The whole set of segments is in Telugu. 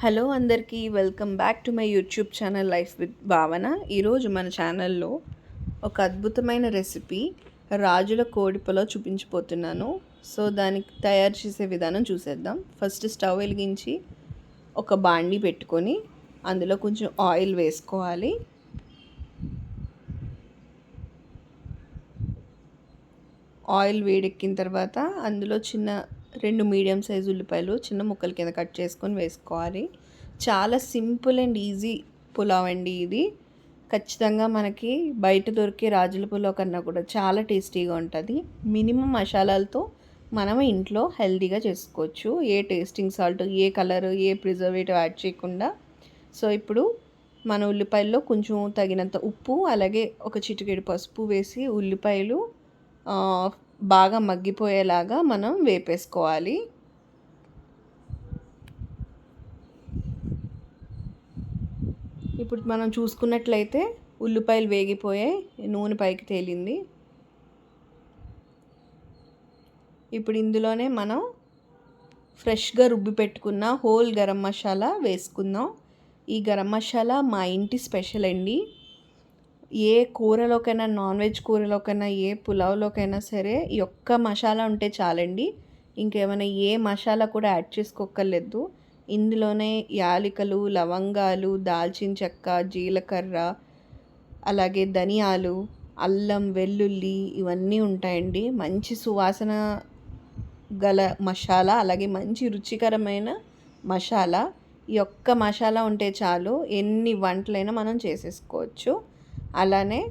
హలో అందరికీ welcome back to my YouTube channel life with Bhavana. ఈరోజు మన ఛానల్లో ఒక అద్భుతమైన రెసిపీ రాజుల కోడిపలో చూపించిపోతున్నాను సో దానికి తయారు చేసే విధానం చూసేద్దాం. ఫస్ట్ స్టవ్ వెలిగించి ఒక బాండి పెట్టుకొని అందులో కొంచెం ఆయిల్ వేసుకోవాలి. ఆయిల్ వేడెక్కిన తర్వాత అందులో చిన్న రెండు మీడియం సైజు ఉల్లిపాయలు చిన్న ముక్కల కింద కట్ చేసుకొని వేసుకోవాలి. చాలా సింపుల్ అండ్ ఈజీ పులావ్ అండి ఇది. ఖచ్చితంగా మనకి బయట దొరికే రాజుల పులావ్ కన్నా కూడా చాలా టేస్టీగా ఉంటుంది. మినిమం మసాలాలతో మనం ఇంట్లో హెల్దీగా చేసుకోవచ్చు. ఏ టేస్టింగ్ సాల్ట్ ఏ కలర్ ఏ ప్రిజర్వేటివ్ యాడ్ చేయకుండా. సో ఇప్పుడు మన ఉల్లిపాయల్లో కొంచెం తగినంత ఉప్పు అలాగే ఒక చిటికెడు పసుపు వేసి ఉల్లిపాయలు బాగా మగ్గిపోయేలాగా మనం వేపేసుకోవాలి. ఇప్పుడు మనం చూసుకున్నట్లయితే ఉల్లిపాయలు వేగిపోయాయి నూనె పైకి తేలింది. ఇప్పుడు ఇందులోనే మనం ఫ్రెష్గా రుబ్బి పెట్టుకున్న హోల్ గరం మసాలా వేసుకుందాం. ఈ గరం మసాలా మా ఇంటి స్పెషల్ అండి. ఏ కూరలోకైనా నాన్ వెజ్ కూరలోకైనా ఏ పులావ్లోకైనా సరే ఈ ఒక్క మసాలా ఉంటే చాలండి. ఇంకేమైనా ఏ మసాలా కూడా యాడ్ చేసుకోక్కర్లేదు. ఇందులోనే యాలికలు లవంగాలు దాల్చిన చెక్క జీలకర్ర అలాగే ధనియాలు అల్లం వెల్లుల్లి ఇవన్నీ ఉంటాయండి. మంచి సువాసన గల మసాలా అలాగే మంచి రుచికరమైన మసాలా. ఈ ఒక్క మసాలా ఉంటే చాలు ఎన్ని వంటలైనా మనం చేసేసుకోవచ్చు. అలానే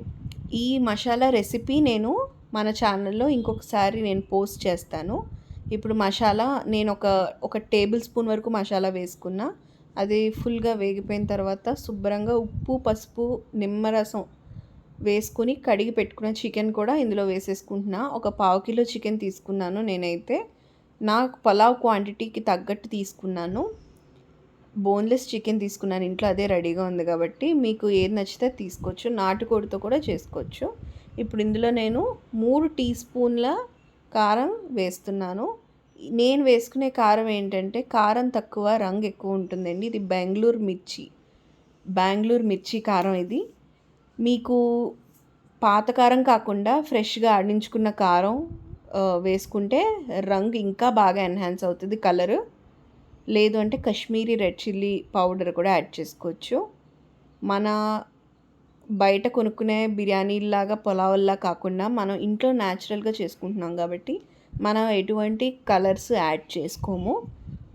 ఈ మసాలా రెసిపీ నేను మన ఛానల్లో ఇంకొకసారి నేను పోస్ట్ చేస్తాను. ఇప్పుడు మసాలా నేను ఒక ఒక టేబుల్ స్పూన్ వరకు మసాలా వేసుకున్నా. అది ఫుల్గా వేగిపోయిన తర్వాత శుభ్రంగా ఉప్పు పసుపు నిమ్మరసం వేసుకుని కడిగి పెట్టుకున్న చికెన్ కూడా ఇందులో వేసేసుకుంటున్నా. ఒక పావు కిలో చికెన్ తీసుకున్నాను నేనైతే. నాకు పలావ్ క్వాంటిటీకి తగ్గట్టు తీసుకున్నాను. బోన్లెస్ చికెన్ తీసుకున్నాను. ఇంట్లో అదే రెడీగా ఉంది కాబట్టి మీకు ఏది నచ్చితే తీసుకోవచ్చు. నాటుకోడితో కూడా చేసుకోవచ్చు. ఇప్పుడు ఇందులో నేను మూడు టీ స్పూన్ల కారం వేస్తున్నాను. నేను వేసుకునే కారం ఏంటంటే కారం తక్కువ రంగు ఎక్కువ ఉంటుందండి. ఇది బెంగళూరు మిర్చి బెంగళూరు మిర్చి కారం ఇది. మీకు పాత కారం కాకుండా ఫ్రెష్గా ఆడించుకున్న కారం వేసుకుంటే రంగు ఇంకా బాగా ఎన్హాన్స్ అవుతుంది కలరు. లేదు అంటే కశ్మీరీ రెడ్ చిల్లీ పౌడర్ కూడా యాడ్ చేసుకోవచ్చు. మన బయట కొనుక్కునే బిర్యానీలాగా పొలావల్లా కాకుండా మనం ఇంట్లో న్యాచురల్గా చేసుకుంటున్నాం కాబట్టి మనం ఎటువంటి కలర్స్ యాడ్ చేసుకోము.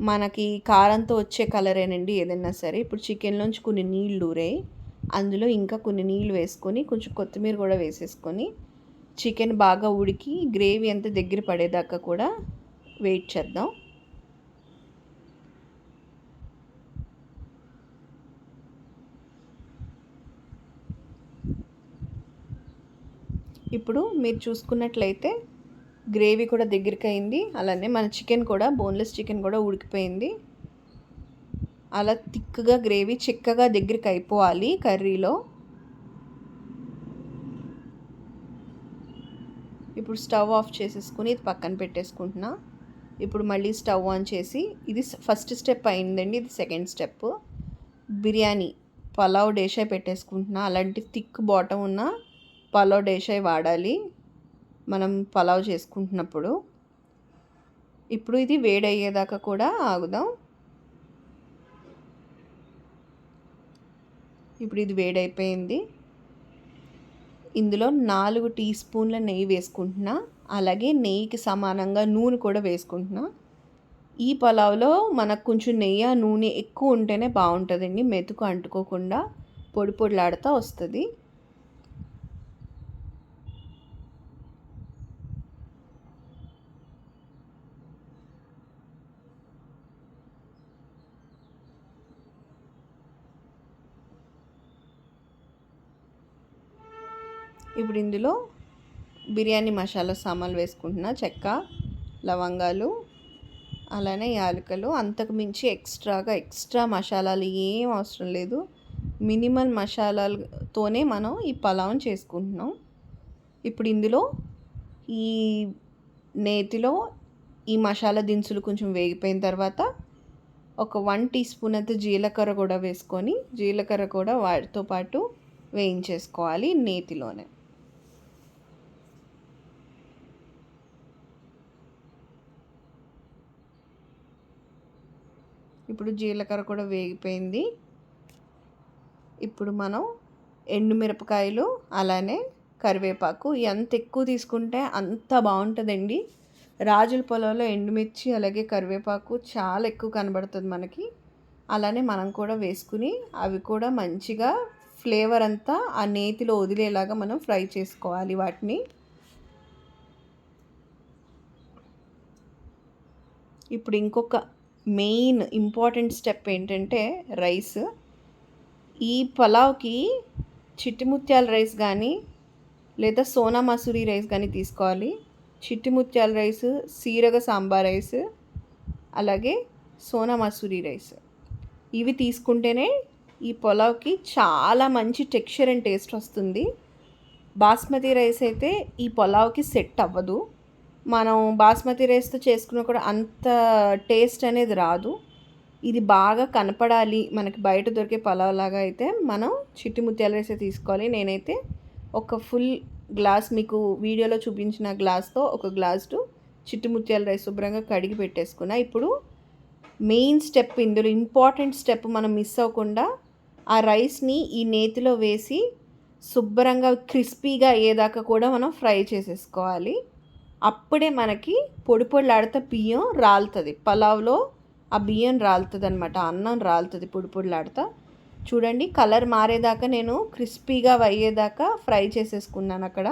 మనకి కారంతో వచ్చే కలరేనండి ఏదైనా సరే. ఇప్పుడు చికెన్లోంచి కొన్ని నీళ్ళు ఊరాయి. అందులో ఇంకా కొన్ని నీళ్ళు వేసుకొని కొంచెం కొత్తిమీర కూడా వేసేసుకొని చికెన్ బాగా ఉడికి గ్రేవీ అంతా దగ్గర పడేదాకా కూడా వెయిట్ చేద్దాం. ఇప్పుడు మీరు చూసుకున్నట్లయితే గ్రేవీ కూడా దగ్గరికి అయింది అలానే మన చికెన్ కూడా బోన్లెస్ చికెన్ కూడా ఉడికిపోయింది. అలా థిక్గా గ్రేవీ చిక్కగా దగ్గరికి అయిపోవాలి కర్రీలో. ఇప్పుడు స్టవ్ ఆఫ్ చేసేసుకుని ఇది పక్కన పెట్టేసుకుంటున్నా. ఇప్పుడు మళ్ళీ స్టవ్ ఆన్ చేసి ఇది ఫస్ట్ స్టెప్ అయిందండి ఇది సెకండ్ స్టెప్ బిర్యానీ పలావ్ డేషా పెట్టేసుకుంటున్నా. అలాంటి థిక్ బాటమ్ ఉన్న పలావ్ డేషాయ్ వాడాలి. మనం పలావ్ చేసుకుంటున్నప్పుడు. ఇప్పుడు ఇది వేడయ్యేదాకా కూడా ఆగుదాం. ఇప్పుడు ఇది వేడైపోయింది. ఇందులో నాలుగు టీ స్పూన్ల నెయ్యి వేసుకుంటున్నా. అలాగే నెయ్యికి సమానంగా నూనె కూడా వేసుకుంటున్నా. ఈ పలావ్లో మనకు కొంచెం నెయ్యి నూనె ఎక్కువ ఉంటేనే బాగుంటుందండి. మెతుకు అంటుకోకుండా పొడి పొడిలాడుతూ వస్తుంది. ఇప్పుడు ఇందులో బిర్యానీ మసాలా సామాన్లు వేసుకుంటున్నా చెక్క లవంగాలు అలానే యాలకలు. అంతకు మించి ఎక్స్ట్రాగా ఎక్స్ట్రా మసాలాలు ఏం అవసరం లేదు. మినిమల్ మసాలాలతోనే మనం ఈ పలావ్ని చేసుకుంటున్నాం. ఇప్పుడు ఇందులో ఈ నేతిలో ఈ మసాలా దినుసులు కొంచెం వేగిపోయిన తర్వాత ఒక వన్ టీ స్పూన్ అయితే జీలకర్ర కూడా వేసుకొని జీలకర్ర కూడా వాటితో పాటు వేయించేసుకోవాలి నేతిలోనే. ఇప్పుడు జీలకర్ర కూడా వేగిపోయింది. ఇప్పుడు మనం ఎండుమిరపకాయలు అలానే కరివేపాకు ఎంత ఎక్కువ తీసుకుంటే అంత బాగుంటుందండి. రాజుల పొలంలో ఎండుమిర్చి అలాగే కరివేపాకు చాలా ఎక్కువ కనబడుతుంది మనకి. అలానే మనం కూడా వేసుకుని అవి కూడా మంచిగా ఫ్లేవర్ అంతా ఆ నేతిలో వదిలేలాగా మనం ఫ్రై చేసుకోవాలి వాటిని. ఇప్పుడు ఇంకొక మెయిన్ ఇంపార్టెంట్ స్టెప్ ఏంటంటే రైస్. ఈ పలావ్కి చిట్టిముత్యాల రైస్ కానీ లేదా సోనా మసూరి రైస్ కానీ తీసుకోవాలి. చిట్టి ముత్యాల రైస్ సీరగ సాంబార్ రైస్ అలాగే సోనా మసూరి రైస్. ఇవి తీసుకుంటేనే ఈ పొలావ్కి చాలా మంచి టెక్స్చర్ అండ్ టేస్ట్ వస్తుంది. బాస్మతి రైస్ అయితే ఈ పొలావ్కి సెట్ అవ్వదు. మనం బాస్మతి రైస్తో చేసుకున్న కూడా అంత టేస్ట్ అనేది రాదు. ఇది బాగా కనపడాలి. మనకి బయట దొరికే పలావ్ లాగా అయితే మనం చిట్టి ముత్యాల రైస్ తీసుకోవాలి. నేనైతే ఒక ఫుల్ గ్లాస్ మీకు వీడియోలో చూపించిన గ్లాస్తో ఒక గ్లాసు చిట్టి ముత్యాల రైస్ శుభ్రంగా కడిగి పెట్టేసుకున్నా. ఇప్పుడు మెయిన్ స్టెప్ ఇందులో ఇంపార్టెంట్ స్టెప్ మనం మిస్ అవ్వకుండా ఆ రైస్ని ఈ నేతిలో వేసి శుభ్రంగా క్రిస్పీగా అయ్యేదాకా కూడా మనం ఫ్రై చేసేసుకోవాలి. అప్పుడే మనకి పొడి పొడిలాడితే బియ్యం రాలుతుంది. పలావ్లో ఆ బియ్యం రాలుతుంది అనమాట అన్నం రాలుతుంది పొడి పొడిలాడితే. చూడండి కలర్ మారేదాకా నేను క్రిస్పీగా అయ్యేదాకా ఫ్రై చేసేసుకున్నాను అక్కడ.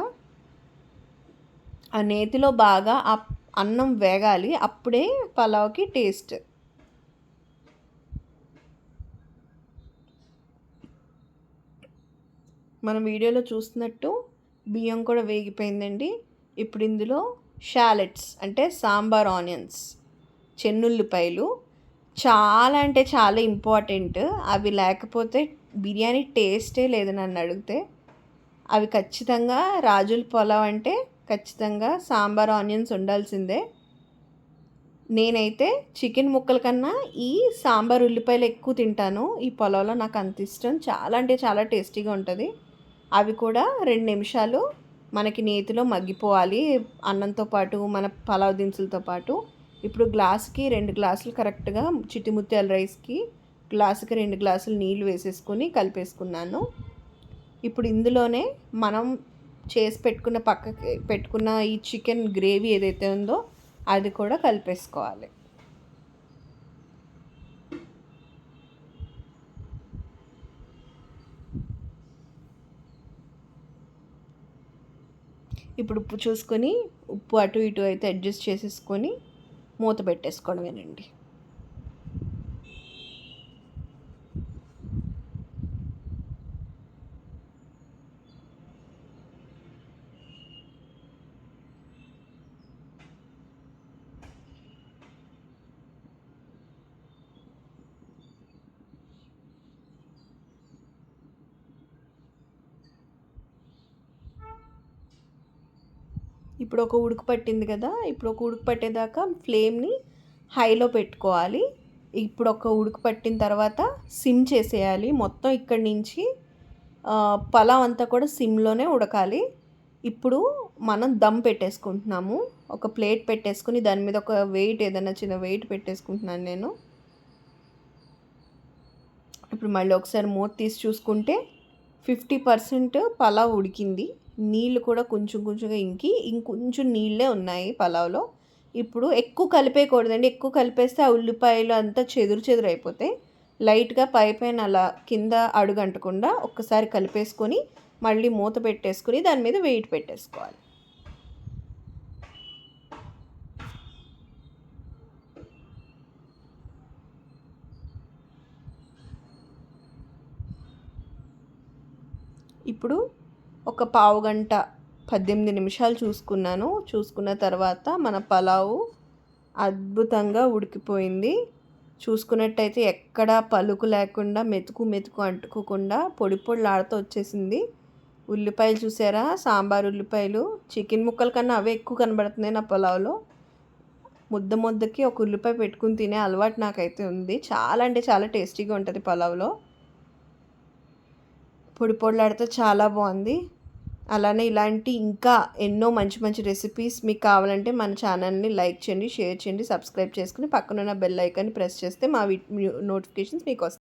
ఆ నేతిలో బాగా ఆ అన్నం వేగాలి. అప్పుడే పలావ్కి టేస్ట్. మనం వీడియోలో చూస్తున్నట్టు బియ్యం కూడా వేగిపోయిందండి. ఇప్పుడు ఇందులో షాలెట్స్ అంటే సాంబార్ ఆనియన్స్ చెన్నుల్లిపాయలు చాలా అంటే చాలా ఇంపార్టెంట్. అవి లేకపోతే బిర్యానీ టేస్టే లేదు నన్ను అడిగితే. అవి ఖచ్చితంగా రాజుల పొలం అంటే ఖచ్చితంగా సాంబార్ ఆనియన్స్ ఉండాల్సిందే. నేనైతే చికెన్ ముక్కల కన్నా ఈ సాంబార్ ఉల్లిపాయలు ఎక్కువ తింటాను. ఈ పొలంలో నాకు అంత ఇష్టం. చాలా అంటే చాలా టేస్టీగా ఉంటుంది. అవి కూడా రెండు నిమిషాలు మనకి నేతిలో మగ్గిపోవాలి. అన్నంతో పాటు మన పలావ్ దినుసులతో పాటు. ఇప్పుడు గ్లాస్కి రెండు గ్లాసులు కరెక్ట్గా చిట్టిముత్యాల రైస్కి గ్లాసుకి రెండు గ్లాసులు నీళ్ళు వేసేసుకొని కలిపేసుకున్నాను. ఇప్పుడు ఇందులోనే మనం చేసి పెట్టుకున్న పక్కకి పెట్టుకున్న ఈ చికెన్ గ్రేవీ ఏదైతే ఉందో అది కూడా కలిపేసుకోవాలి. ఇప్పుడు ఉప్పు చూసుకొని ఉప్పు అటు ఇటు అయితే అడ్జస్ట్ చేసేసుకొని మూత పెట్టేసుకోవడమేనండి. ఇప్పుడు ఒక ఉడుకు పట్టింది కదా ఇప్పుడు ఒక ఉడుకు పట్టేదాకా ఫ్లేమ్ని హైలో పెట్టుకోవాలి. ఇప్పుడు ఒక ఉడుకు పట్టిన తర్వాత సిమ్ చేసేయాలి. మొత్తం ఇక్కడి నుంచి పలావ్ అంతా కూడా సిమ్లోనే ఉడకాలి. ఇప్పుడు మనం దమ్ పెట్టేసుకుంటున్నాము. ఒక ప్లేట్ పెట్టేసుకుని దాని మీద ఒక వెయిట్ ఏదైనా చిన్న వెయిట్ పెట్టేసుకుంటున్నాను నేను. ఇప్పుడు మళ్ళీ ఒకసారి మూత తీసి చూసుకుంటే ఫిఫ్టీ పర్సెంట్ పలావ్ ఉడికింది. నీళ్ళు కూడా కొంచెం కొంచెంగా ఇంకి ఇంకొంచెం నీళ్ళే ఉన్నాయి పలావ్లో. ఇప్పుడు ఎక్కువ కలిపేయకూడదండి. ఎక్కువ కలిపేస్తే ఆ ఉల్లిపాయలు అంతా చెదురు చెదురు అయిపోతాయి లైట్గా పై పైన అలా కింద అడుగంటకుండా ఒక్కసారి కలిపేసుకొని మళ్ళీ మూత పెట్టేసుకొని దాని మీద వెయిట్ పెట్టేసుకోవాలి. ఇప్పుడు ఒక పావు గంట పద్దెనిమిది నిమిషాలు చూసుకున్నాను. చూసుకున్న తర్వాత మన పలావు అద్భుతంగా ఉడికిపోయింది. చూసుకున్నట్టయితే ఎక్కడా పలుకు లేకుండా మెతుకు మెతుకు అంటుకోకుండా పొడి పొడిలాడుతూ వచ్చేసింది. ఉల్లిపాయలు చూసారా? సాంబార్ ఉల్లిపాయలు. చికెన్ ముక్కల కన్నా అవే ఎక్కువ కనబడుతున్నాయి నా పొలావులో. ముద్ద ముద్దకి ఒక ఉల్లిపాయ పెట్టుకుని తినే అలవాటు నాకైతే ఉంది. చాలా అంటే చాలా టేస్టీగా ఉంటుంది పలావ్లో. పొడి పొడిలాడితే చాలా బాగుంది. అలానే ఇలాంటి ఇంకా ఎన్నో మంచి మంచి రెసిపీస్ మీకు కావాలంటే మన ఛానల్ని లైక్ చేయండి షేర్ చేయండి సబ్స్క్రైబ్ చేసుకుని పక్కనున్న బెల్ ఐకాన్ని ప్రెస్ చేస్తే మా నోటిఫికేషన్స్ మీకు వస్తాయి.